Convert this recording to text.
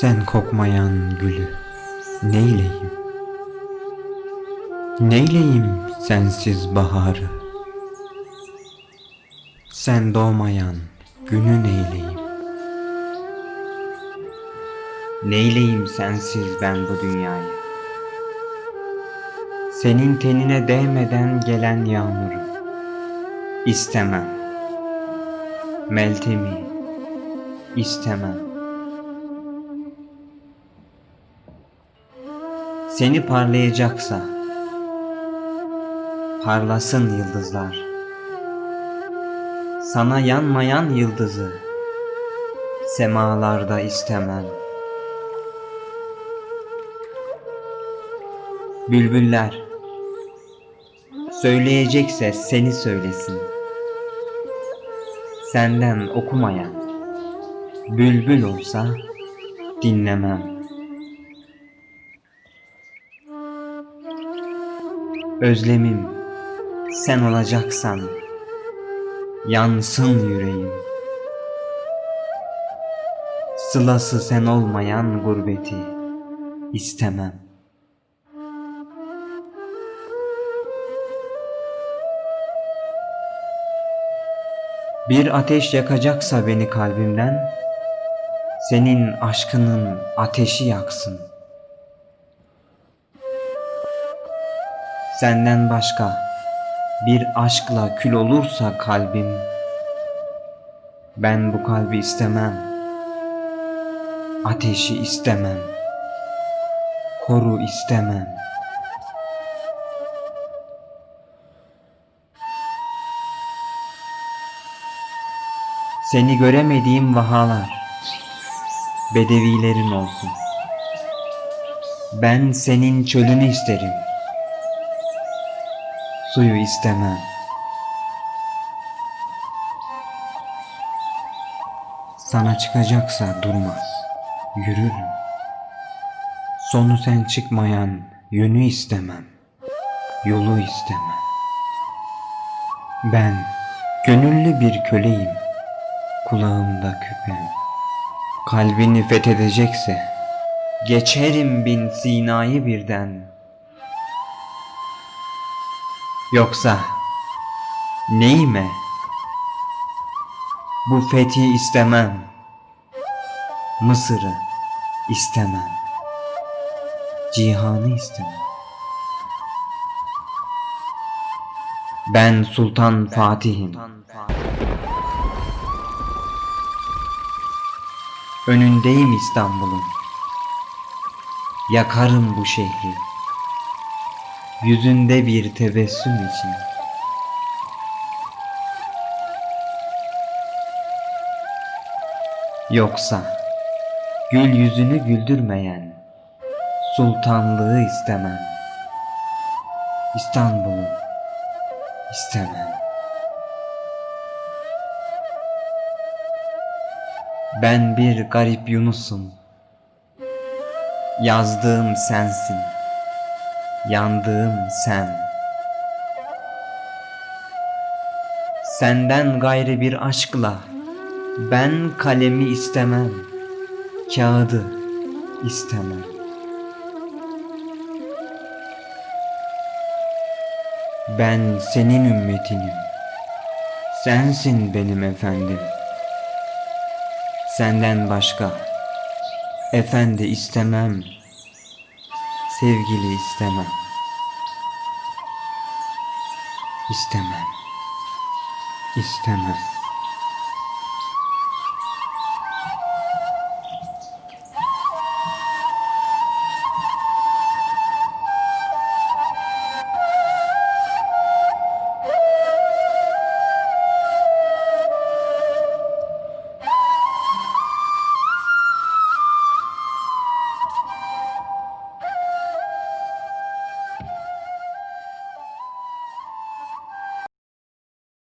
Sen kokmayan gülü neyleyim? Neyleyim sensiz baharı? Sen doğmayan günü neyleyim? Neyleyim sensiz ben bu dünyayı? Senin tenine değmeden gelen yağmuru istemem. Meltemi istemem. Seni parlayacaksa parlasın yıldızlar. Sana yanmayan yıldızı semalarda istemem. Bülbüller söyleyecekse seni söylesin. Senden okumayan bülbül olsa dinlemem. Özlemim sen olacaksan yansın yüreğim. Sılası sen olmayan gurbeti istemem. Bir ateş yakacaksa beni kalbimden, senin aşkının ateşi yaksın. Senden başka bir aşkla kül olursa kalbim, ben bu kalbi istemem. Ateşi istemem. Koru istemem. Seni göremediğim vahalar bedevilerin olsun. Ben senin çölünü isterim. Suyu istemem. Sana çıkacaksa durmaz. Yürürüm. Sonu sen çıkmayan yönü istemem. Yolu istemem. Ben gönüllü bir köleyim. Kulağımda küpem. Kalbini fethedecekse geçerim bin Sina'yı birden. Yoksa neyime? Bu fethi istemem. Mısır'ı istemem. Cihanı istemem. Ben Sultan Fatih'im. Önündeyim İstanbul'un. Yakarım bu şehri. Yüzünde bir tebessüm için. Yoksa gül yüzünü güldürmeyen sultanlığı istemem. İstanbul'u istemem. Ben bir garip Yunus'um. Yazdığım sensin. Yandığım sen. Senden gayrı bir aşkla ben kalemi istemem. Kağıdı istemem. Ben senin ümmetinim. Sensin benim efendim. Senden başka efendi istemem. Sevgili istemem. İstemem. İstemem.